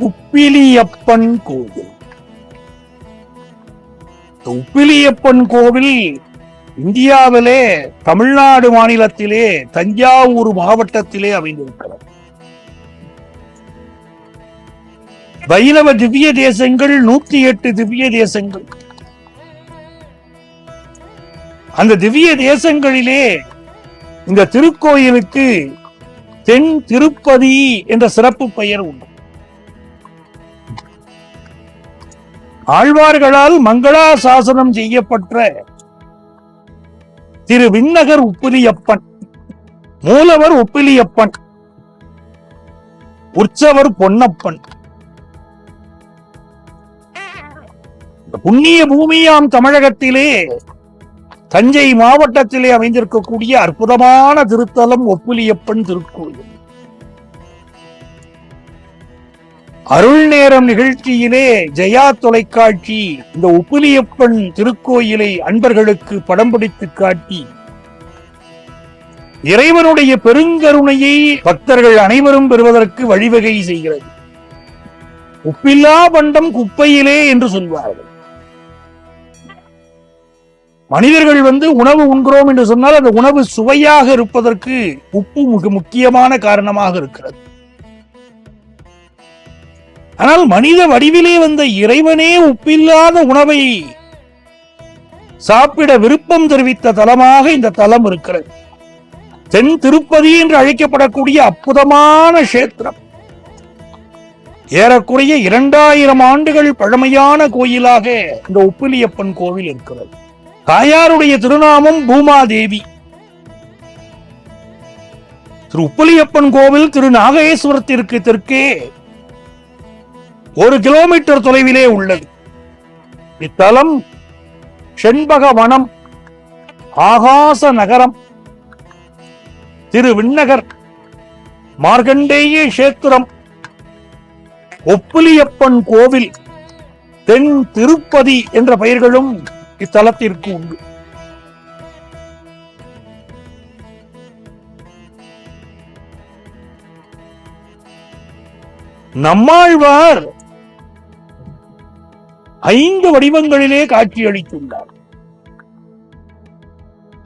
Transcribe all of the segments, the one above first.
உப்பிலியப்பன் கோவில். உப்பிலியப்பன் கோவில் இந்தியாவிலே தமிழ்நாடு மாநிலத்திலே தஞ்சாவூர் மாவட்டத்திலே அமைந்திருக்கிறது. வைணவ திவ்ய தேசங்கள் நூத்தி எட்டு திவ்ய தேசங்கள். அந்த திவ்ய தேசங்களிலே இந்த திருக்கோயிலுக்கு தென் திருப்பதி என்ற சிறப்பு பெயர் உண்டு. ஆழ்வார்களால் மங்களா சாசனம் செய்யப்பட்ட திரு விண்ணகர் உப்பிலியப்பன் மூலவர் உப்பிலியப்பன் உற்சவர் பொன்னப்பன். புண்ணிய பூமியாம் தமிழகத்திலே தஞ்சை மாவட்டத்திலே அமைந்திருக்கக்கூடிய அற்புதமான திருத்தலம் ஒப்பிலியப்பன் திருக்கோயில். அருள் நேரம் நிகழ்ச்சியிலே ஜெயா தொலைக்காட்சி இந்த உப்பிலியப்பன் திருக்கோயிலை அன்பர்களுக்கு படம் பிடித்து காட்டி. இறைவனுடைய பெருங்கருணையை பக்தர்கள் அனைவரும் பெறுவதற்கு வழிவகை செய்கிறது. உப்பில்லா பண்டம் குப்பையிலே என்று சொல்வார்கள். மனிதர்கள் வந்து உணவு உண்கிறோம் என்று சொன்னால் அந்த உணவு சுவையாக இருப்பதற்கு உப்பு மிக முக்கியமான காரணமாக இருக்கிறது. ஆனால் மனித வடிவிலே வந்த இறைவனே உப்பில்லாத உணவை சாப்பிட விருப்பம் தெரிவித்த தலமாக இந்த தலம் இருக்கிறது. தென் திருப்பதி என்று அழைக்கப்படக்கூடிய அற்புதமான கஷேத்திரம். ஏறக்குறைய இரண்டாயிரம் ஆண்டுகள் பழமையான கோயிலாக இந்த உப்பிலியப்பன் கோவில் இருக்கிறது. தாயாருடைய திருநாமம் பூமாதேவி. திரு உப்பிலியப்பன் கோவில் திரு நாகேஸ்வரத்திற்கு தெற்கே ஒரு கிலோமீட்டர் தொலைவிலே உள்ளது. இத்தலம் செண்பக வனம் ஆகாச நகரம் திரு விண்ணகர் மார்க்கண்டேய கஷேத்திரம் ஒப்புலியப்பன் கோவில் தென் திருப்பதி என்ற பெயர்களும் இத்தலத்திற்கு உண்டு. நம்மாழ்வார் ஐந்து வடிவங்களிலே காட்சியளித்துள்ளார்.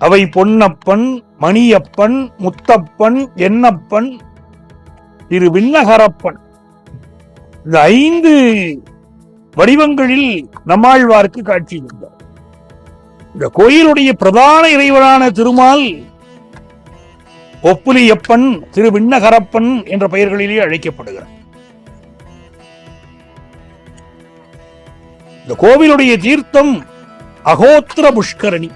அவை பொன்னப்பன் மணியப்பன் முத்தப்பன் என்னப்பன் திரு விண்ணகரப்பன். இந்த ஐந்து வடிவங்களில் நம்மாழ்வார்க்கு காட்சி தந்தார் இந்த கோயிலுடைய பிரதான இறைவனான திருமால் ஒப்புலியப்பன் திரு விண்ணகரப்பன் என்ற பெயர்களிலே அழைக்கப்படுகிறார். இந்த கோவிலுடைய தீர்த்தம் அகோத்திர புஷ்கரணி.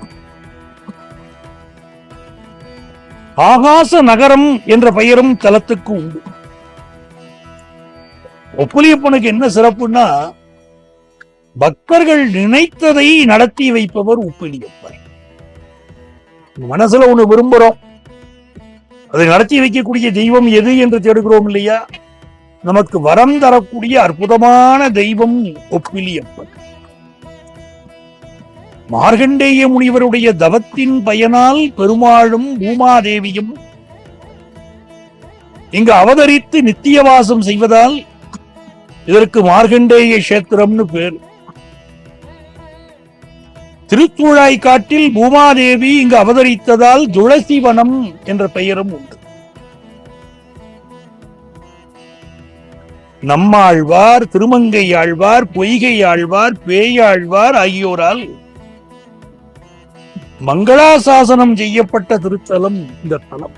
ஆகாச நகரம் என்ற பெயரும் தலத்துக்கு உண்டு. ஒப்புலியப்பனுக்கு என்ன சிறப்புன்னா பக்தர்கள் நினைத்ததை நடத்தி வைப்பவர் உப்பிலியப்பர் மனசுல ஒண்ணு விரும்புறோம். அதை நடத்தி வைக்கக்கூடிய தெய்வம் எது என்று தேடுகிறோம் இல்லையா? நமக்கு வரம் தரக்கூடிய அற்புதமான தெய்வம் ஒப்பிலியப்பன். மார்கண்டேய முனிவருடைய தவத்தின் பயனால் பெருமாளும் பூமாதேவியும் இங்கு அவதரித்து நித்தியவாசம் செய்வதால் இதற்கு மார்கண்டேய கஷேத்திரம்னு பேர். திருத்துழாய் காட்டில் பூமாதேவி இங்கு அவதரித்ததால் துளசி வனம் என்ற பெயரும் உண்டு. நம்மாழ்வார் திருமங்கை ஆழ்வார் பொய்கை ஆழ்வார் பேயாழ்வார் ஆகியோரால் மங்களாசாசனம் செய்யப்பட்ட திருத்தலம் இந்த தலம்.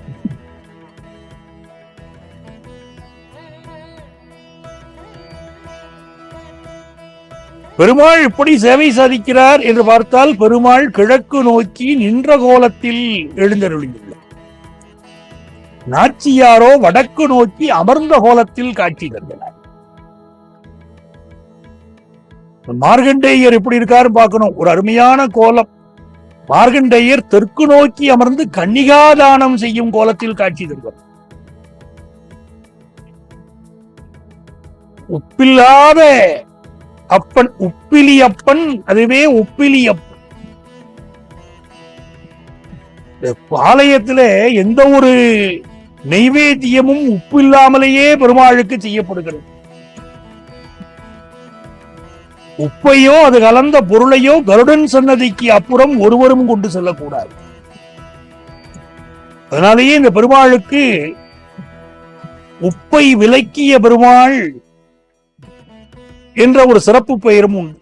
பெருமாள் எப்படி சேவை சாதிக்கிறார் என்று பார்த்தால் பெருமாள் கிழக்கு நோக்கி நின்ற கோலத்தில் எழுந்தருளியுள்ளார். நாச்சியாரோ வடக்கு நோக்கி அமர்ந்த கோலத்தில் காட்சி தந்தனர் மார்கண்டேயர் எப்படி இருக்காரு பார்க்கணும். ஒரு அருமையான கோலம். மார்கண்டேயர் தெற்கு நோக்கி அமர்ந்து கன்னிகாதானம் செய்யும் கோலத்தில் காட்சி தருவார். உப்பில்லாத அப்பன் உப்பிலி அப்பன் அதுவே உப்பிலி அப்பன். இந்த ஆலயத்துல எந்த ஒரு நெய்வேத்தியமும் உப்பு இல்லாமலேயே பெருமாளுக்கு செய்யப்படுகிறது. உப்பையோ அது கலந்த பொருளையோ கருடன் சன்னதிக்கு அப்புறம் ஒருவரும் கொண்டு செல்லக்கூடாது. அதனாலேயே இந்த பெருமாளுக்கு உப்பை விலக்கிய பெருமாள் என்ற ஒரு சிறப்பு பெயரும் உண்டு.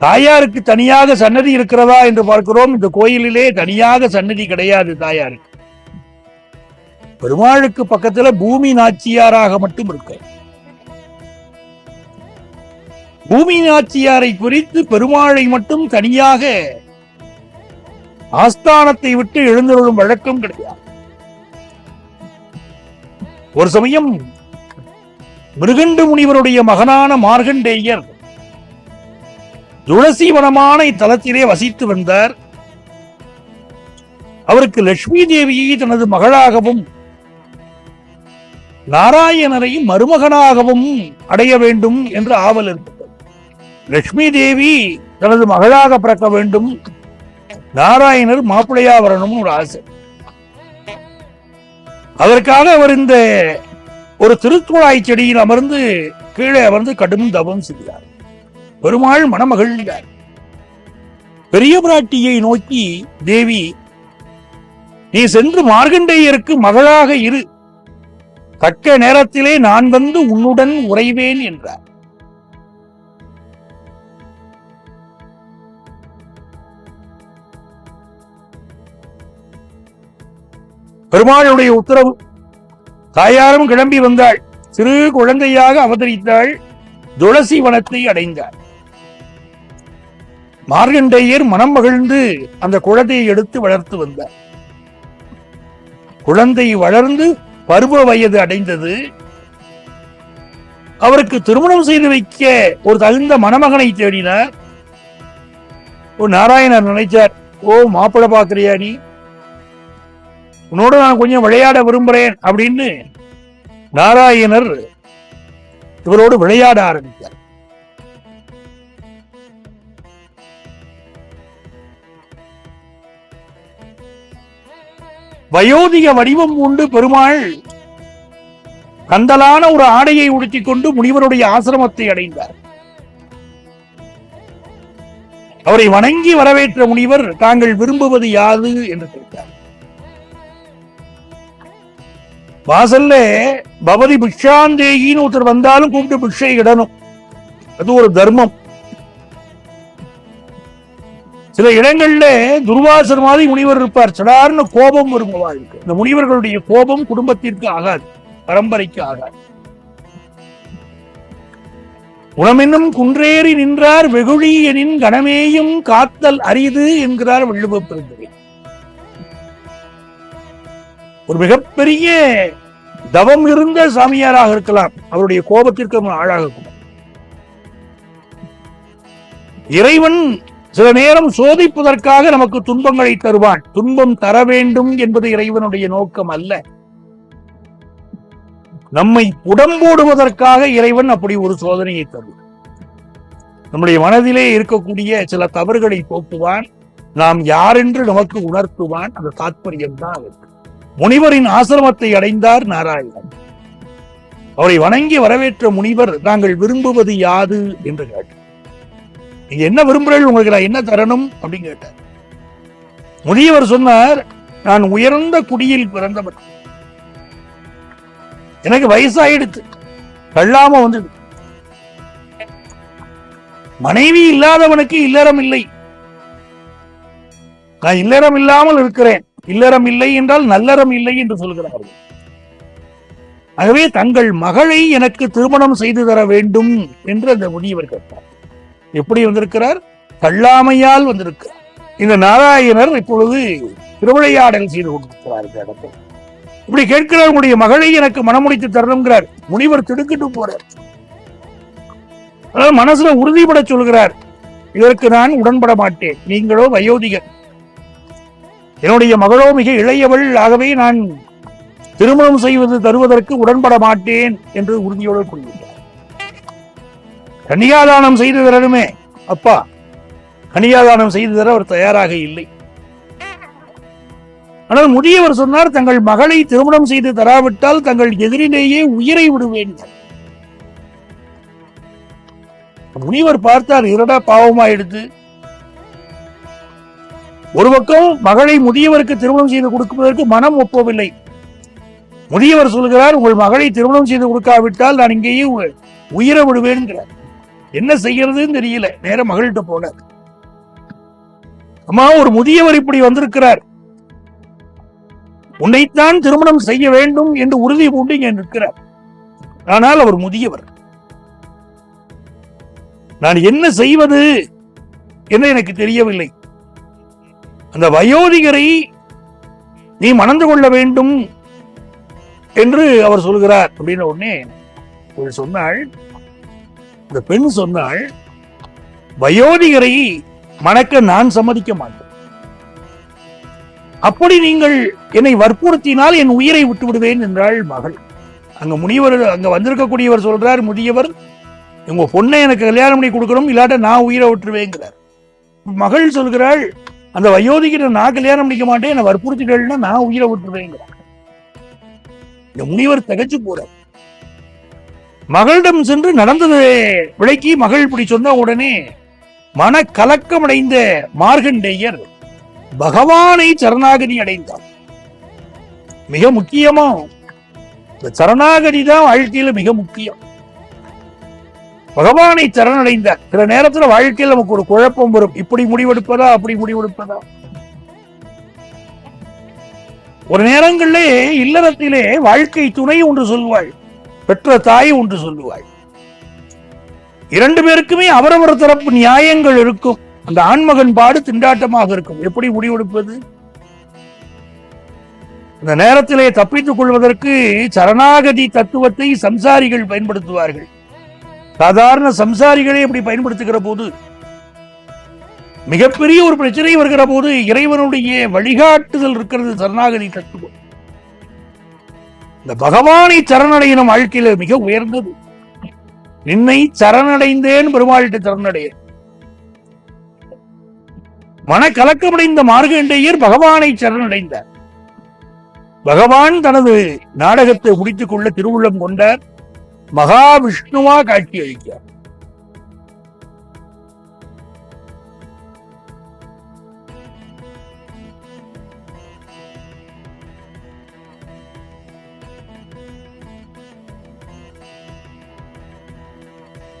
தாயாருக்கு தனியாக சன்னதி இருக்கிறதா என்று பார்க்கிறோம். இந்த கோயிலிலே தனியாக சன்னதி கிடையாது தாயாருக்கு. பெருமாளுக்கு பக்கத்துல பூமி நாச்சியாராக மட்டும் இருக்கு. பூமி நாச்சியாரை குறித்து பெருமாளை மட்டும் தனியாக ஆஸ்தானத்தை விட்டு எழுந்தருளும் வழக்கம் கிடையாது. ஒரு சமயம் மிருகண்டு முனிவருடைய மகனான மார்கண்டேயர் துளசி வனமான இத்தலத்திலே வசித்து வந்தார். அவருக்கு லட்சுமி தேவியை தனது மகளாகவும் நாராயணரை மருமகனாகவும் அடைய வேண்டும் என்று ஆவல் இருந்தது. லட்சுமி தேவி தனது மகளாக பிறக்க வேண்டும். நாராயணர் மாப்பிள்ளையா வரணும்னு ஒரு ஆசை. அதற்காக அவர் இந்த ஒரு திருத்துழாய் செடியில் அமர்ந்து கீழே அமர்ந்து கடும் தவம் செய்கிறார் பெருமாள் மணமகிழ்ந்தார். பெரிய பிராட்டியை நோக்கி தேவி நீ சென்று மார்கண்டேயருக்கு மகளாக இரு. தக்க நேரத்திலே நான் வந்து உன்னுடன் உறைவேன் என்றார். பெருமாளுடைய உத்தரவு. தாயாரும் கிளம்பி வந்தாள். சிறு குழந்தையாக அவதரித்தாள். துளசி வனத்தை அடைந்தார் மார்கண்டேயர் மனம் மகிழ்ந்து அந்த குழந்தையை எடுத்து வளர்த்து வந்தார். குழந்தை வளர்ந்து பருவ வயது அடைந்தது. அவருக்கு திருமணம் செய்து வைக்க ஒரு தகுந்த மணமகனை தேடினார். ஒரு நாராயணர் நினைச்சார் ஓ மாப்பிள்ளை பாக்குறியா நீ? உன்னோடு நான் கொஞ்சம் விளையாட விரும்புறேன் அப்படின்னு நாராயணர் இவரோடு விளையாட ஆரம்பித்தார். வயோதிக வடிவம் உண்டு பெருமாள். கந்தலான ஒரு ஆடையை உடுத்திக் கொண்டு முனிவருடைய ஆசிரமத்தை அடைந்தார். அவரை வணங்கி வரவேற்ற முனிவர் தாங்கள் விரும்புவது யாது? என்று கேட்டார். வாசல்ல பவதி பிக்ஷாந்தேகின்னு ஒருத்தர் வந்தாலும் கூப்பிட்டு பிக்ஷை இடணும். அது ஒரு தர்மம். சில இடங்கள்ல துர்வாசர் மாதிரி முனிவர் இருப்பார். சடார்னு கோபம் வரும் வாழ்க்கை. இந்த முனிவர்களுடைய கோபம் குடும்பத்திற்கு ஆகாது. பரம்பரைக்கு ஆகாது. குணமென்னும் குன்றேறி நின்றார் வெகுழி எனின் கணமேயும் காத்தல் அரிது என்கிறார் வள்ளுவ பெருந்தகை. ஒரு மிகப்பெரிய தவம் இருந்த சாமியாராக இருக்கலாம். அவருடைய கோபத்திற்கு ஆளாக இருக்கும். இறைவன் சில நேரம் சோதிப்பதற்காக நமக்கு துன்பங்களை தருவான். துன்பம் தர வேண்டும் என்பது இறைவனுடைய நோக்கம் அல்ல. நம்மை புடம்போடுவதற்காக இறைவன் அப்படி ஒரு சோதனையை தருவான். நம்முடைய மனதிலே இருக்கக்கூடிய சில தவறுகளை போக்குவான். நாம் யாரென்று நமக்கு உணர்த்துவான். அந்த தாற்பயம் தான் அதற்கு முனிவரின் ஆசிரமத்தை அடைந்தார் நாராயணன். அவரை வணங்கி வரவேற்ற முனிவர் தாங்கள் விரும்புவது யாது? என்று கேட்டார். நீங்க என்ன விரும்புகிறீர்கள் உங்களுக்கு நான் என்ன தரணும்? அப்படின்னு கேட்டார். முனியவர் சொன்னார் நான் உயர்ந்த குடியில் பிறந்தவர் எனக்கு வயசாயிடுச்சு. தள்ளாம வந்தது மனைவி இல்லாதவனுக்கு இல்லறம் இல்லை. நான் இல்லறம் இல்லாமல் இருக்கிறேன். இல்லறம் இல்லை என்றால் நல்லறம் இல்லை என்று சொல்கிறார்கள். ஆகவே தங்கள் மகளை எனக்கு திருமணம் செய்து தர வேண்டும் என்று அந்த முதியவர் கேட்டார். எப்படி வந்திருக்கிறார்? கள்ளாமையால் வந்திருக்கிறார். இந்த நாராயணர் இப்பொழுது திருவிளையாடல் செய்து கொண்டிருக்கிறார் இந்த இடத்தை. இப்படி கேட்கிறார் உங்களுடைய மகளை எனக்கு மனமுடித்து தரணுங்கிறார் முனிவர் திடுக்கிட்டு போறார். அதாவது மனசுல உறுதிபட சொல்கிறார். இதற்கு நான் உடன்பட மாட்டேன். நீங்களோ வயோதிகர். என்னுடைய மகளோ மிக இளையவள். ஆகவே நான் திருமணம் செய்வது தருவதற்கு உடன்பட மாட்டேன் என்று உறுதியோடு கூறுகிறார் கன்னியாதானம் செய்து தரணுமே. அப்பா கன்னியாதானம் செய்து தர அவர் தயாராக இல்லை. ஆனால் முதியவர் சொன்னார் தங்கள் மகளை திருமணம் செய்து தராவிட்டால் தங்கள் எதிரிலேயே உயிரை விடுவேன். முனிவர் பார்த்தார் இரடா பாவமா எடுத்து ஒரு பக்கம் மகளை முதியவருக்கு திருமணம் செய்து கொடுப்பதற்கு மனம் ஒப்பவில்லை. முதியவர் சொல்கிறார் உங்கள் மகளை திருமணம் செய்து கொடுக்காவிட்டால் நான் இங்கேயே உயிர விடுவேன்கிறார். என்ன செய்யறதுன்னு தெரியல. நேர மகள்கிட்ட போனார். அம்மா ஒரு முதியவர் இப்படி வந்திருக்கிறார். உன்னைத்தான் திருமணம் செய்ய வேண்டும் என்று உறுதி பூண்டு இங்கே நிற்கிறார். ஆனால் அவர் முதியவர். நான் என்ன செய்வது? என்று எனக்கு தெரியவில்லை. அந்த வயோதிகரை நீ மணந்து கொள்ள வேண்டும் என்று அவர் சொல்கிறார். அப்படின்ன உடனே இவள் சொன்னாள் இந்த பெண் சொன்னாள் வயோதிகரை மணக்க நான் சம்மதிக்க மாட்டேன். அப்படி நீங்கள் என்னை வற்புறுத்தினால் என் உயிரை விட்டு விடுவேன் என்றாள் மகள். அங்க முனிவர் அங்க வந்திருக்கக்கூடியவர் சொல்றார் முதியவர் உங்க பொண்ணை எனக்கு கல்யாணம் பண்ணி கொடுக்கணும் இல்லாட்ட நான் உயிரை விட்டுருவேங்கிறார் மகள் சொல்கிறாள் அந்த வயோதிகிட்ட நான் கல்யாணம் பண்ணிக்க மாட்டேன் என்னை வற்புறுத்திட்டேன்னா நான் உயிரை விட்டுருவேங்கிறான் இந்த முனிவர் தகச்சு போறார். மகளிடம் சென்று நடந்தது விளக்கி மகள் இப்படி சொன்ன உடனே மன கலக்கமடைந்த மார்கண்டேயர் பகவானை சரணாகதி அடைந்தார். மிக முக்கியமா இந்த சரணாகதி தான் வாழ்க்கையில மிக முக்கியம். பகவானை சரணடைந்த சில நேரத்துல வாழ்க்கையில் நமக்கு ஒரு குழப்பம் வரும். இப்படி முடிவெடுப்பதா? அப்படி முடிவெடுப்பதா? ஒரு நேரங்களிலே இல்லறத்திலே வாழ்க்கை துணை ஒன்று சொல்வாள் பெற்ற தாய் ஒன்று சொல்லுவாள். இரண்டு பேருக்குமே அவரவர் தரப்பு நியாயங்கள் இருக்கும். அந்த ஆண்மகன் பாடு திண்டாட்டமாக இருக்கும். எப்படி முடிவெடுப்பது? இந்த நேரத்திலே தப்பித்துக் கொள்வதற்கு சரணாகதி தத்துவத்தை சம்சாரிகள் பயன்படுத்துவார்கள். சாதாரண சம்சாரிகளே இப்படி பயன்படுத்துகிற போது மிகப்பெரிய ஒரு பிரச்சனை வருகிற போது இறைவனுடைய வழிகாட்டுதல் இருக்கிறது சரணாகதி தத்துவம். இந்த பகவானை சரணடையின வாழ்க்கையில மிக உயர்ந்தது. நின்னை சரணடைந்தேன் பெருமாள்கிட்ட சரணடைய. மன கலக்கமடைந்த மார்கண்டேயர் பகவானை சரணடைந்தார். பகவான் தனது நாடகத்தை முடித்துக் கொள்ள திருவுள்ளம் கொண்டார். மகாவிஷ்ணுவா காட்சி அளிக்கிறார்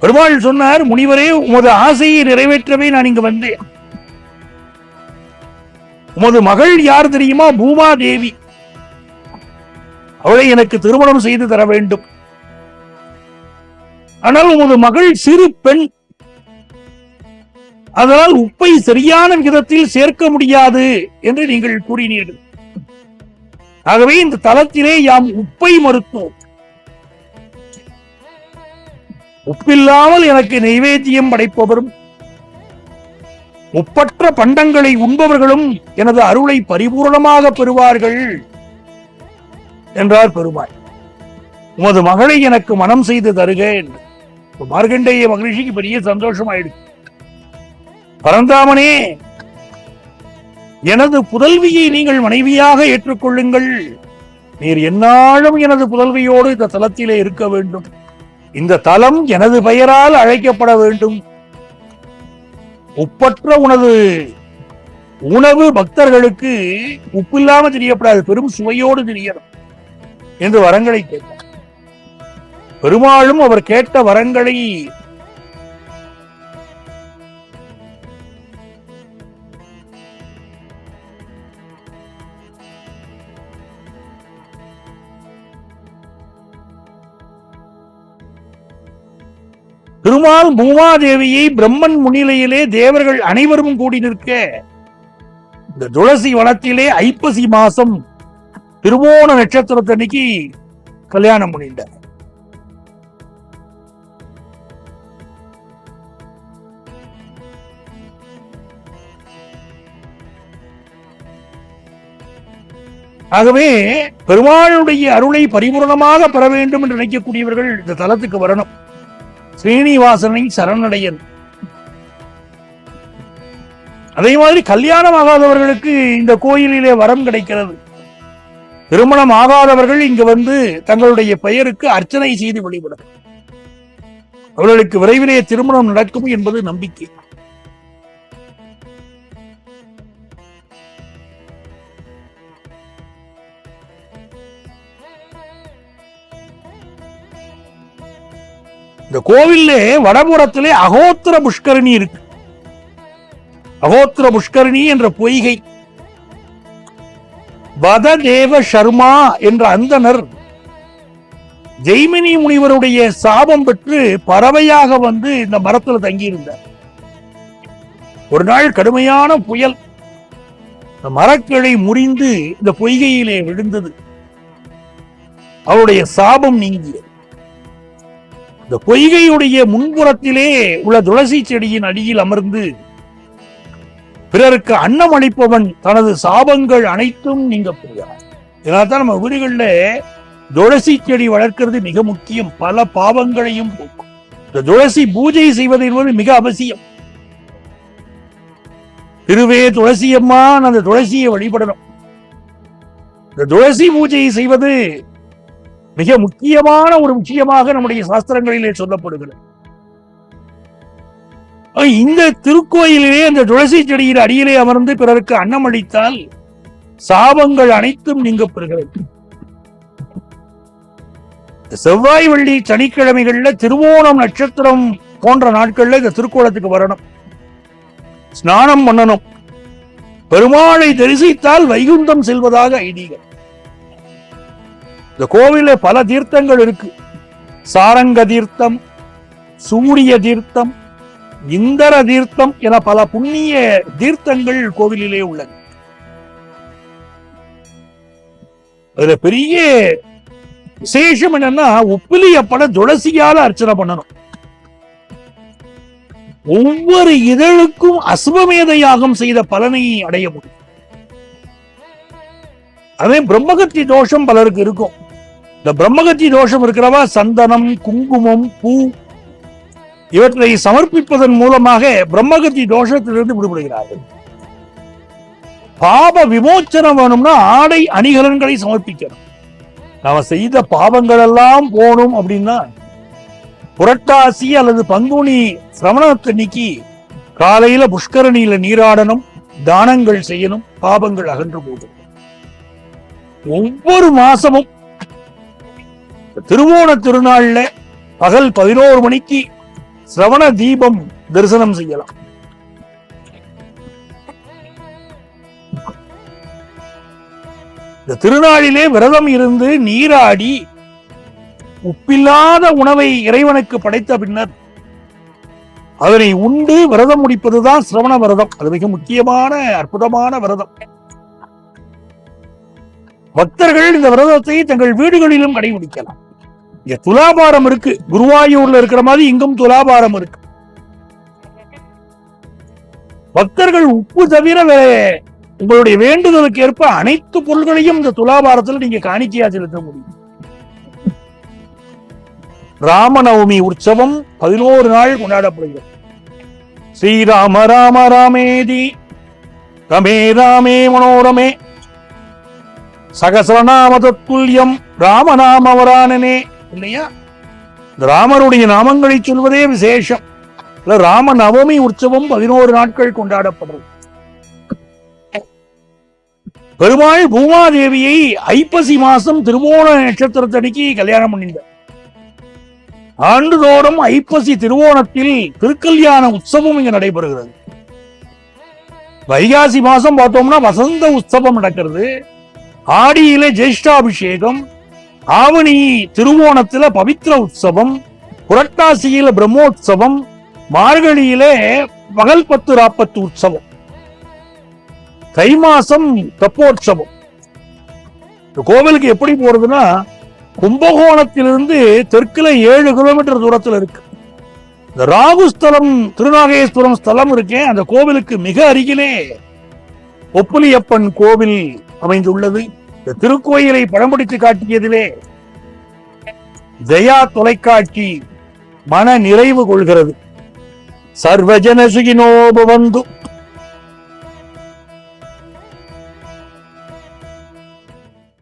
பெருமாள் சொன்னார் முனிவரே உமது ஆசையை நிறைவேற்றவே நான் இங்கு வந்தேன். உமது மகள் யார் தெரியுமா? பூமா தேவி அவளை எனக்கு திருமணம் செய்து தர வேண்டும். ஆனால் உமது மகள் சிறு பெண். அதனால் உப்பை சரியான விதத்தில் சேர்க்க முடியாது என்று நீங்கள் கூறினீர்கள். ஆகவே இந்த தளத்திலே யாம் உப்பை மறுத்தோம். உப்பில்லாமல் எனக்கு நைவேத்தியம் படைப்பவரும் உப்பற்ற பண்டங்களை உண்பவர்களும் எனது அருளை பரிபூர்ணமாக பெறுவார்கள் என்றார் பெருமாள். உமது மகளை எனக்கு மனம் செய்து தருக என்று. இப்ப மார்க்கண்டேய மகிழ்ச்சிக்கு பெரிய சந்தோஷம் பரந்தாமனே எனது புதல்வியை நீங்கள் மனைவியாக ஏற்றுக்கொள்ளுங்கள். நீர் எந்நாளும் எனது புதல்வியோடு இந்த தலத்திலே இருக்க வேண்டும். இந்த தலம் எனது பெயரால் அழைக்கப்பட வேண்டும். உப்பற்ற உனது உணவு பக்தர்களுக்கு உப்பு இல்லாமல் தெரியப்படாது. பெரும் சுவையோடு தெரியணும். என்று வரங்களை கேட்டார். பெருமாளும் அவர் கேட்ட வரங்களை திருமால் பூமாதேவியை பிரம்மன் முன்னிலையிலே தேவர்கள் அனைவரும் கூடி நிற்க இந்த துளசி வளத்திலே ஐப்பசி மாசம் திருவோண நட்சத்திரத்தன்னைக்கு கல்யாணம் பண்ணிட்டார் ஆகவே பெருமாளுடைய அருளை பரிபூரணமாக பெற வேண்டும் என்று நினைக்கக்கூடியவர்கள் இந்த தலத்துக்கு வரணும். ஸ்ரீனிவாசனை சரணடையன் அதே மாதிரி கல்யாணம் ஆகாதவர்களுக்கு இந்த கோயிலிலே வரம் கிடைக்கிறது. திருமணம் ஆகாதவர்கள் இங்கு வந்து தங்களுடைய பெயருக்கு அர்ச்சனை செய்து வழிபடும் அவர்களுக்கு விரைவிலே திருமணம் நடக்கும் என்பது நம்பிக்கை. இந்த கோவில்ல வடபுறத்திலே அகோத்திர புஷ்கரணி இருக்கு. அகோத்திர புஷ்கரணி என்ற பொய்கை. வததேவ சர்மா என்ற அந்தனர் ஜெய்மினி முனிவருடைய சாபம் பெற்று பறவையாக வந்து இந்த மரத்துல தங்கியிருந்தார். ஒரு நாள் கடுமையான புயல். இந்த மரக்கிளை முறிந்து இந்த பொய்கையிலே விழுந்தது. அவருடைய சாபம் நீங்கியது. இந்த பொய்கையுடைய முன்புறத்திலே உள்ள துளசி செடியின் அடியில் அமர்ந்து பிறருக்கு அன்னம் அளிப்பவன் தனது சாபங்கள் அனைத்தும் நீங்க புரியார் இதனால்தான் நம்ம வீடுகள்ல துளசி செடி வளர்க்கிறது மிக முக்கியம். பல பாவங்களையும் போக்கும். இந்த துளசி பூஜை செய்வது என்பது மிக அவசியம். திருவே துளசியம்மான் அந்த துளசியை வழிபடணும். இந்த துளசி பூஜையை செய்வது மிக முக்கியமான ஒரு விஷயமாக நம்முடைய சாஸ்திரங்களிலே சொல்லப்படுகிறது. இந்த திருக்கோயிலிலே அந்த துளசி செடியின் அடியிலே அமர்ந்து பிறருக்கு அன்னம் அளித்தால் சாபங்கள் அனைத்தும் நீங்க பெறுகிறது. செவ்வாய் வெள்ளி சனிக்கிழமைகள்ல திருவோணம் நட்சத்திரம் போன்ற நாட்கள்ல இந்த திருக்கோலத்துக்கு வரணும். ஸ்நானம் பண்ணணும். பெருமாளை தரிசித்தால் வைகுண்டம் செல்வதாக ஐதீகம். இந்த கோவில பல தீர்த்தங்கள் இருக்கு. சாரங்க தீர்த்தம் சூரிய தீர்த்தம் இந்தர தீர்த்தம் என பல புண்ணிய தீர்த்தங்கள் கோவிலிலே உள்ளன அதுல பெரிய விசேஷம் என்னன்னா உப்பிலிய அப்பட துளசியால அர்ச்சனை பண்ணணும். ஒவ்வொரு இதழுக்கும் அசுவமேத யாகம் செய்த பலனை அடைய முடியும். அதே பிரம்மகத்தி தோஷம் பலருக்கு இருக்கும். இந்த பிரம்மகத்தி தோஷம் இருக்கிறவா? சந்தனம் குங்குமம் பூ. இவற்றை சமர்ப்பிப்பதன் மூலமாக பிரம்மகத்தி தோஷத்திலிருந்து விடுபடுகிறார்கள். பாப விமோச்சனம் வேணும்னா ஆடை அணிகலன்களை சமர்ப்பிக்கணும். நாம செய்த பாவங்கள் எல்லாம் போகணும் அப்படின்னா புரட்டாசி அல்லது பங்குனி சிரவணத்தன்னைக்கு காலையில புஷ்கரணியில நீராடணும் தானங்கள் செய்யணும் பாபங்கள் அகன்று போகும் ஒவ்வொரு மாசமும் திருவோண திருநாள்ல பகல் பதினோரு மணிக்கு சிரவண தீபம் தரிசனம் செய்யலாம். இந்த திருநாளிலே விரதம் இருந்து நீராடி உப்பில்லாத உணவை இறைவனுக்கு படைத்த பின்னர் அதனை உண்டு விரதம் முடிப்பதுதான் சிரவண விரதம். அது மிக முக்கியமான அற்புதமான விரதம். பக்தர்கள் இந்த விரதத்தை தங்கள் வீடுகளிலும் கடைபிடிக்கலாம். இங்க துலாபாரம் இருக்கு. குருவாயூர்ல இருக்கிற மாதிரி இங்கும் துலாபாரம் இருக்கு. பக்தர்கள் உப்பு தவிர வே- உங்களுடைய வேண்டுதலுக்கு ஏற்ப அனைத்து பொருள்களையும் இந்த துலாபாரத்தில் நீங்க காணிக்கையா செலுத்த முடியும். ராமநவமி உற்சவம் பதினோரு நாள் கொண்டாடப்படுகிறது. ஸ்ரீராம ராம ராமேதி ரமே ராமே மனோரமே. சகசரநாம தத்துல்யம் ராமநாமவரானனே இல்லையா? ராமருடைய நாமங்களை சொல்வதே விசேஷம். இல்ல ராம நவமி உற்சவம் பதினோரு நாட்கள் கொண்டாடப்படுறது. பெருமாள் பூமாதேவியை ஐப்பசி மாசம் திருவோண நட்சத்திரத்தடிக்கு கல்யாணம் பண்ணிட்டார் ஆண்டுதோறும் ஐப்பசி திருவோணத்தில் திருக்கல்யாண உற்சவம் இங்கு நடைபெறுகிறது. வைகாசி மாசம் பார்த்தோம்னா வசந்த உற்சவம் நடக்கிறது. ஆடியில ஜேஷ்டாபிஷேகம் ஆவணி திருவோணத்துல பவித்ர உற்சவம் புரட்டாசியில பிரம்மோற்சவம் மார்கழியிலே பகல் பத்து ராப்பத்து உற்சவம். தை மாசம் தெப்போற்சவம் இந்த கோவிலுக்கு எப்படி போறதுன்னா கும்பகோணத்திலிருந்து தெற்குல ஏழு கிலோமீட்டர் தூரத்துல இருக்கு. இந்த ராகுஸ்தலம் திருநாகேஸ்வரம் ஸ்தலம் இருக்கேன் அந்த கோவிலுக்கு மிக அருகிலே ஒப்புலியப்பன் கோவில் அமைந்துள்ளது. இந்த திருக்கோயிலை படம் பிடித்து காட்டியதிலே ஜெயா தொலைக்காட்சி மன நிறைவு கொள்கிறது. சர்வஜன சுகினோபவந்து